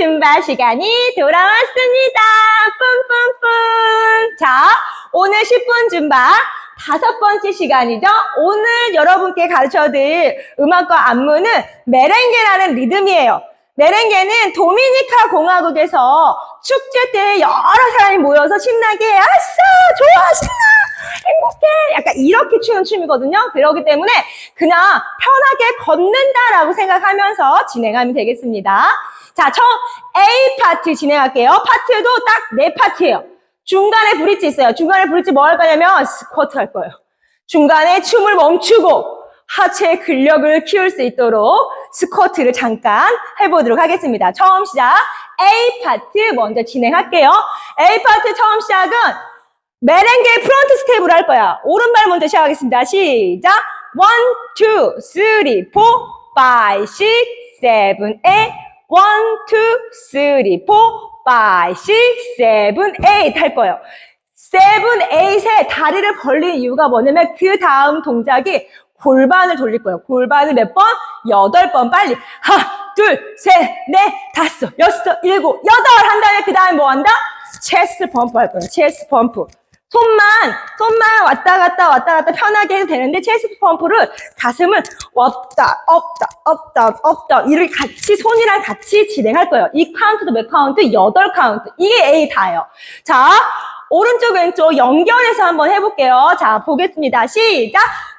줌바 시간이 돌아왔습니다. 뿜뿜뿜. 자, 오늘 10분 줌바 다섯 번째 시간이죠. 오늘 여러분께 가르쳐드릴 음악과 안무는 메렝게라는 리듬이에요. 메렝게는 도미니카 공화국에서 축제 때 여러 사람이 모여서 신나게 아싸 좋아 신나 행복해 약간 이렇게 추는 춤이거든요. 그렇기 때문에 그냥 편하게 걷는다라고 생각하면서 진행하면 되겠습니다. 자, 처음 A 파트 진행할게요. 파트도 딱 네 파트예요. 중간에 브릿지 있어요. 중간에 브릿지 뭐 할 거냐면 스쿼트 할 거예요. 중간에 춤을 멈추고 하체의 근력을 키울 수 있도록 스쿼트를 잠깐 해보도록 하겠습니다. 처음 시작 A 파트 먼저 진행할게요. A 파트 처음 시작은 메렝게 프론트 스텝으로 할 거야. 오른발 먼저 시작하겠습니다. 시작. 1, 2, 3, 4, 5, 6, 7, 8 1, 2, 3, 4, 5, 6, 7, 8할 거예요. 7, 8에 다리를 벌린 이유가 뭐냐면 그 다음 동작이 골반을 돌릴 거예요. 골반을 몇 번? 여덟 번 빨리. 하나, 둘, 셋, 넷, 다섯, 여섯, 일곱, 여덟 한 다음에 그 다음에 뭐 한다? 체스트 펌프 할 거예요. 체스트 펌프. 손만, 손만 왔다 갔다 왔다 갔다 편하게 해도 되는데 체스트 펌프를 가슴을 왔다, 업다, 업다, 업다 이렇게 같이 손이랑 같이 진행할 거예요. 이 카운트도 몇 카운트? 여덟 카운트. 이게 A 다예요. 자, 오른쪽 왼쪽 연결해서 한번 해볼게요. 자, 보겠습니다. 시작.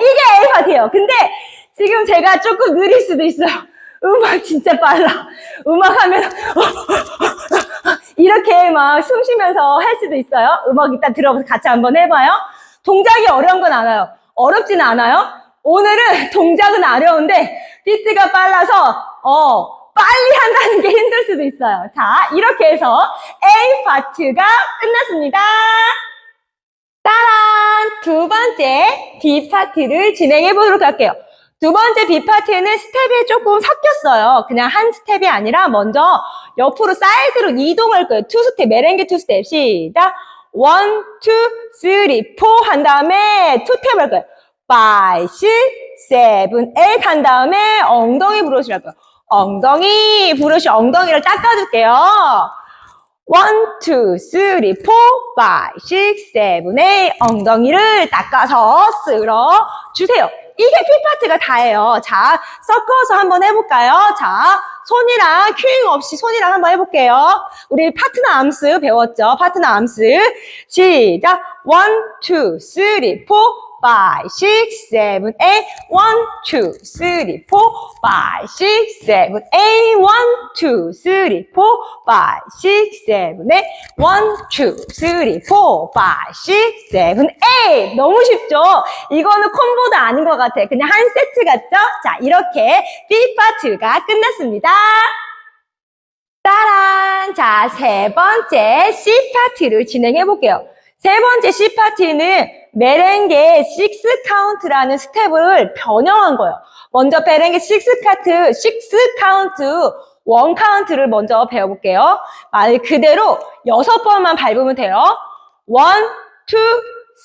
이게 A 파트예요. 근데 지금 제가 조금 느릴 수도 있어요. 음악 진짜 빨라. 음악 하면 이렇게 막 숨 쉬면서 할 수도 있어요. 음악 이따 들어보서 같이 한번 해봐요. 동작이 어려운 건 알아요. 어렵지는 않아요. 오늘은 동작은 어려운데 비트가 빨라서 어 빨리 한다는 게 힘들 수도 있어요. 자 이렇게 해서 A 파트가 끝났습니다. 따란! 두 번째 B 파트를 진행해 보도록 할게요. 두 번째 B 파트는 스텝이 조금 섞였어요. 그냥 한 스텝이 아니라 먼저 옆으로 사이드로 이동할 거예요. 투 스텝, 메렝게 투 스텝. 시작. 원, 투, 쓰리, 포 한 다음에 투 탭 할 거예요. 파이, 식, 세븐, 에잇 한 다음에 엉덩이 브러쉬 할 거예요. 엉덩이 브러쉬, 엉덩이를 닦아줄게요. 원, 투, 쓰리, 포, 파이, 식, 세븐, 에잇 엉덩이를 닦아서 쓸어 주세요. 이게 P파트가 다예요. 자, 섞어서 한번 해볼까요? 자, 손이랑 큐잉 없이 손이랑 한번 해볼게요. 우리 파트너 암스 배웠죠? 파트너 암스. 시작. 1, 2, 3, 4, 5, 6, 7, 8 1, 2, 3, 4, 5, 6, 7, 8 1, 2, 3, 4, 5, 6, 7, 8 1, 2, 3, 4, 5, 6, 7, 8 너무 쉽죠? 이거는 콤보도 아닌 것 같아. 그냥 한 세트 같죠? 자, 이렇게 B 파트가 끝났습니다. 따란! 자, 세 번째 C 파트를 진행해 볼게요. 세 번째 C 파트는 메렝게 6 카운트라는 스텝을 변형한 거예요. 먼저 메렝게 6 카트, 6 카운트, 원 카운트를 먼저 배워볼게요. 말 그대로 여섯 번만 밟으면 돼요. 원, 투,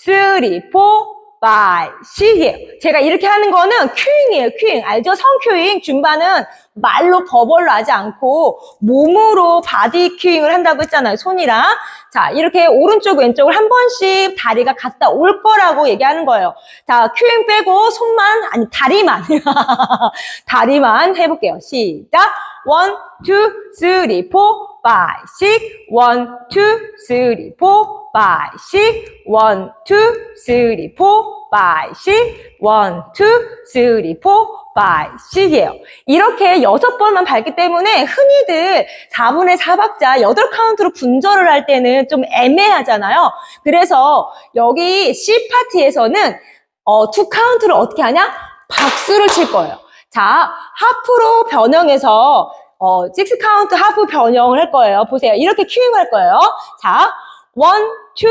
쓰리, 포, 파이, 식이에요. 제가 이렇게 하는 거는 큐잉이에요, 큐잉. 알죠? 성큐잉. 줌바는 말로 버벌로 하지 않고 몸으로 바디 큐잉을 한다고 했잖아요, 손이랑. 자, 이렇게 오른쪽, 왼쪽을 한 번씩 다리가 갔다 올 거라고 얘기하는 거예요. 자, 큐잉 빼고 손만, 아니, 다리만. 다리만 해 볼게요. 시작. 원, 투, 쓰리, 포, 파이, 식. 원, 투, 쓰리, 포, 파이, 식. 원, 투, 쓰리, 포, 파이, 식. 원, 투, 쓰리, 포, 파이, 식이에요. 이렇게 여섯 번만 밟기 때문에 흔히들 4분의 4박자 8카운트로 분절을 할 때는 좀 애매하잖아요. 그래서 여기 C 파트에서는 어, 투 카운트를 어떻게 하냐? 박수를 칠 거예요. 자, 하프로 변형해서 어, 6 카운트 하프 변형을 할 거예요. 보세요. 이렇게 큐잉 할 거예요. 자, 1, 2,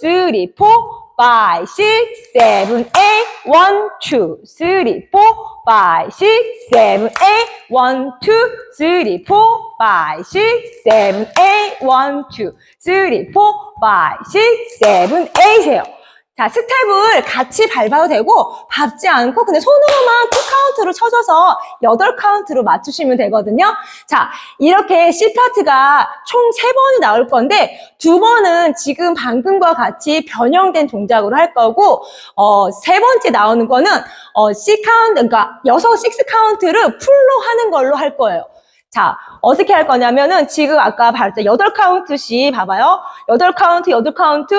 3, 4, 5, 6, 7, 8, 1, 2, 3, 4, 5, 6, 7, 8, 1, 2, 3, 4, 5, 6, 7, 8, 1, 2, 3, 4, 5, 6, 7, 8이에요. 자, 스텝을 같이 밟아도 되고 밟지 않고 그냥 손으로만 2카운트로 쳐줘서 8카운트로 맞추시면 되거든요. 자, 이렇게 C 파트가 총 3번이 나올 건데 두 번은 지금 방금과 같이 변형된 동작으로 할 거고 어, 세 번째 나오는 거는 어, C 카운트 그러니까 6, 6카운트를 풀로 하는 걸로 할 거예요. 자, 어떻게 할 거냐면은 지금 아까 봤죠. 8카운트씩 봐봐요. 8카운트, 8카운트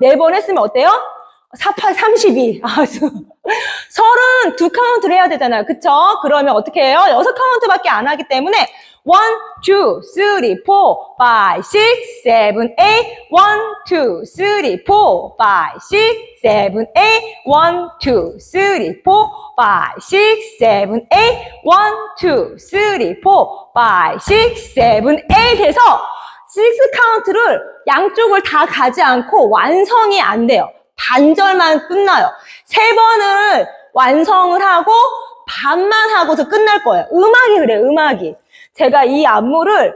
네번 했으면 어때요? 48, 32. 아, 32 카운트를 해야 되잖아요. 그쵸? 그러면 어떻게 해요? 6 카운트밖에 안 하기 때문에 1, 2, 3, 4, 5, 6, 7, 8 1, 2, 3, 4, 5, 6, 7, 8 1, 2, 3, 4, 5, 6, 7, 8 1, 2, 3, 4, 5, 6, 7, 8 해서 6 카운트를 양쪽을 다 가지 않고 완성이 안 돼요. 반절만 끝나요. 세 번을 완성을 하고 반만 하고서 끝날 거예요. 음악이 그래요, 음악이. 제가 이 안무를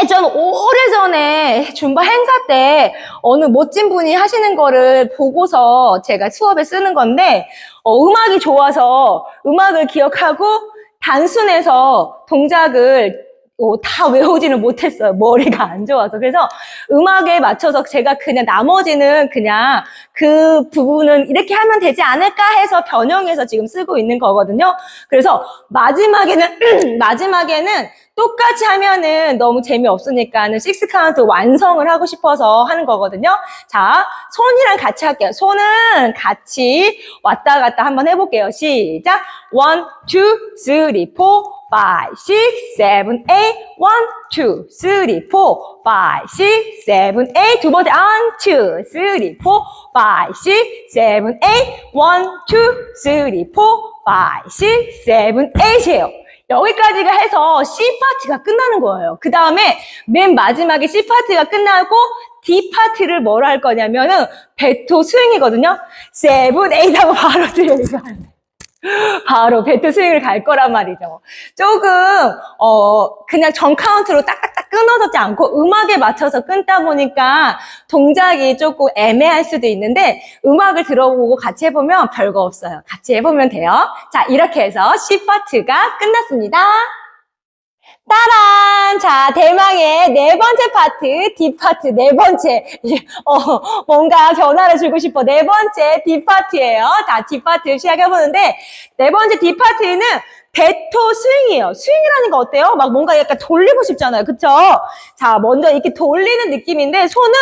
예전 오래전에 줌바 행사 때 어느 멋진 분이 하시는 거를 보고서 제가 수업에 쓰는 건데 어, 음악이 좋아서 음악을 기억하고 단순해서 동작을 어, 다 외우지는 못했어요. 머리가 안 좋아서. 그래서 음악에 맞춰서 제가 그냥 나머지는 그냥 그 부분은 이렇게 하면 되지 않을까 해서 변형해서 지금 쓰고 있는 거거든요. 그래서 마지막에는, 마지막에는 똑같이 하면은 너무 재미없으니까는 식스 카운트 완성을 하고 싶어서 하는 거거든요. 자, 손이랑 같이 할게요. 손은 같이 왔다 갔다 한번 해볼게요. 시작. 1, 2, 3, 4, 5, 6, 7, 8, 1, 2, 3, 4, 5, 6, 7, 8. 두 번째, 1, 2, 3, 4, 5, 6, 7, 8. 1, 2, 3, 4, 5, 6, 7, 8이에요. 여기까지가 해서 C 파트가 끝나는 거예요. 그 다음에 맨 마지막에 C 파트가 끝나고 D 파트를 뭐로 할 거냐면은 베토 스윙이거든요. 7, 8 하고 바로 들어가요. 바로 배트 스윙을 갈 거란 말이죠. 조금 어 그냥 전 카운트로 딱딱딱 끊어졌지 않고 음악에 맞춰서 끊다 보니까 동작이 조금 애매할 수도 있는데 음악을 들어보고 같이 해보면 별거 없어요. 같이 해보면 돼요. 자 이렇게 해서 C 파트가 끝났습니다. 따란! 자, 대망의 네 번째 파트, D 파트, 네 번째. 어, 뭔가 변화를 주고 싶어. 네 번째 D 파트예요. 자, D 파트 시작해보는데, 네 번째 D 파트는 베토 스윙이에요. 스윙이라는 거 어때요? 막 뭔가 약간 돌리고 싶잖아요. 그쵸? 자, 먼저 이렇게 돌리는 느낌인데, 손은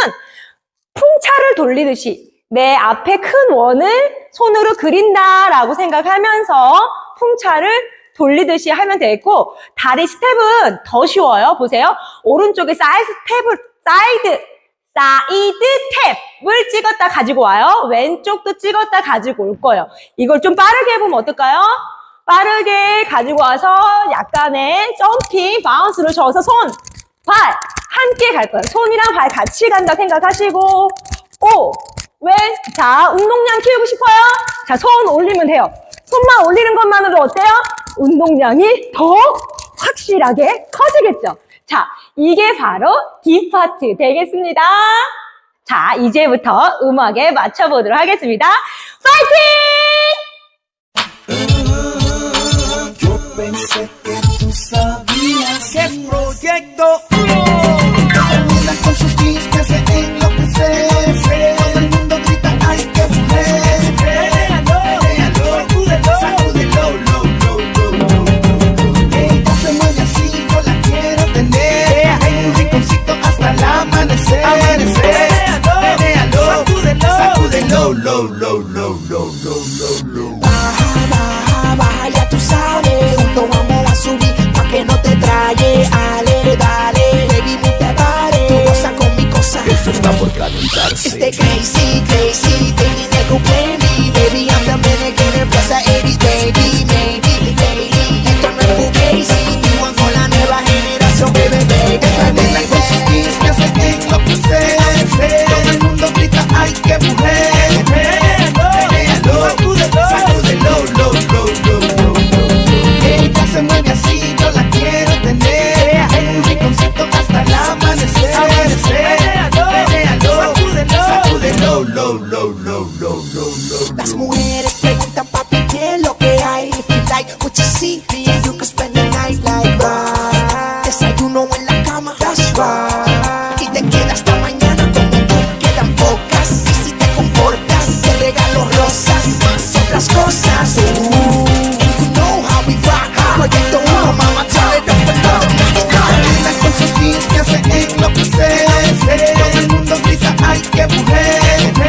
풍차를 돌리듯이 내 앞에 큰 원을 손으로 그린다라고 생각하면서 풍차를 돌리듯이 하면 되고 다리 스텝은 더 쉬워요. 보세요. 오른쪽에 사이드 스텝을 사이드 사이드 탭을 찍었다 가지고 와요. 왼쪽도 찍었다 가지고 올 거예요. 이걸 좀 빠르게 해보면 어떨까요? 빠르게 가지고 와서 약간의 점핑, 바운스를 줘서 손, 발 함께 갈 거예요. 손이랑 발 같이 간다 생각하시고 5, 왜? 자, 운동량 키우고 싶어요? 자, 손 올리면 돼요. 손만 올리는 것만으로 어때요? 운동량이 더 확실하게 커지겠죠? 자, 이게 바로 디파트 되겠습니다. 자, 이제부터 음악에 맞춰보도록 하겠습니다. 파이팅! Las mujeres preguntan papi qué es lo que hay. If you like what you see, can spend the night like. Desayuno en la cama, that's right. Y te quedas hasta mañana como tú, quedan pocas. Y si te comportas, te regalo rosas, más otras cosas. El mundo mujer.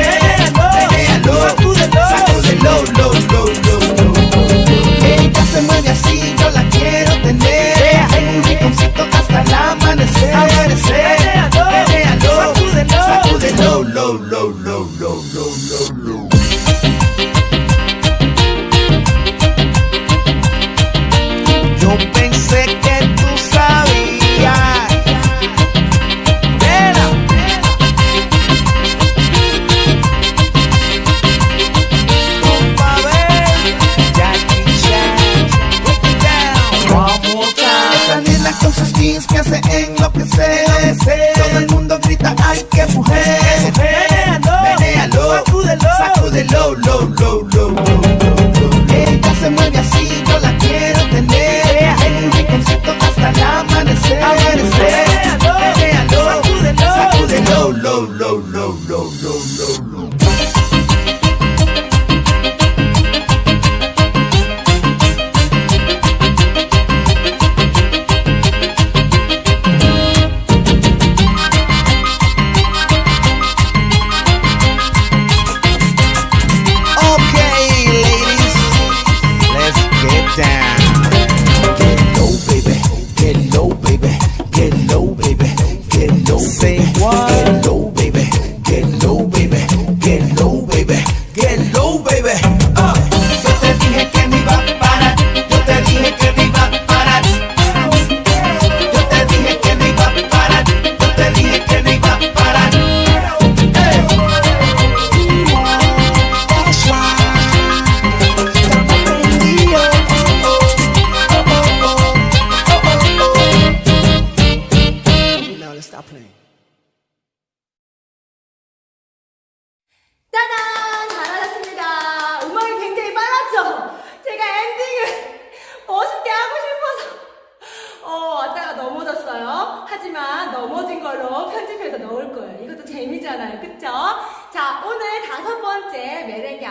Low, low, low, low, low, low, low, low.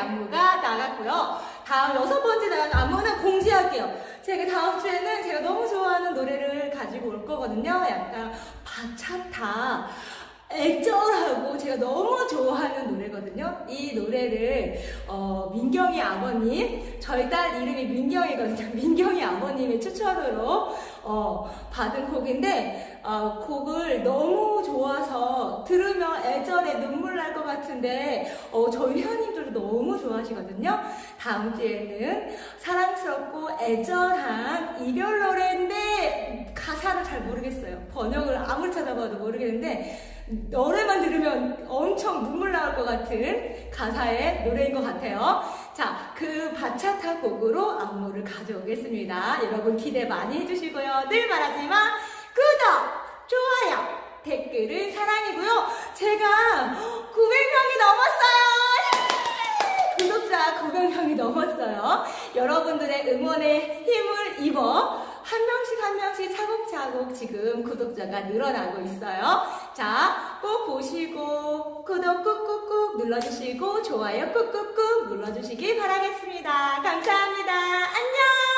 안무가 나갔고요. 다음 여섯 번째 나간 안무는 공지할게요. 제가 다음 주에는 제가 너무 좋아하는 노래를 가지고 올 거거든요. 약간 바차타. 애절하고 제가 너무 좋아하는 노래거든요. 이 노래를 어, 민경이 아버님, 저희 딸 이름이 민경이거든요. 민경이 아버님의 추천으로 어, 받은 곡인데 어, 곡을 너무 좋아서 들으면 애절에 눈물 날 것 같은데 어, 저희 회원님들도 너무 좋아하시거든요. 다음 주에는 사랑스럽고 애절한 이별 노래인데 가사를 잘 모르겠어요. 번역을 아무리 찾아봐도 모르겠는데 노래만 들으면 엄청 눈물 나올 것 같은 가사의 노래인 것 같아요. 자, 그 바차타 곡으로 안무를 가져오겠습니다. 여러분 기대 많이 해주시고요. 늘 말하지만 구독, 좋아요, 댓글은 사랑이고요. 제가 900명이 넘었어요. 예! 구독자 900명이 넘었어요. 여러분들의 응원에 힘을 입어 한 명씩 한 명씩 차곡차곡 지금 구독자가 늘어나고 있어요. 자, 꼭 보시고 구독 꾹꾹꾹 눌러주시고 좋아요 꾹꾹꾹 눌러주시기 바라겠습니다. 감사합니다. 안녕!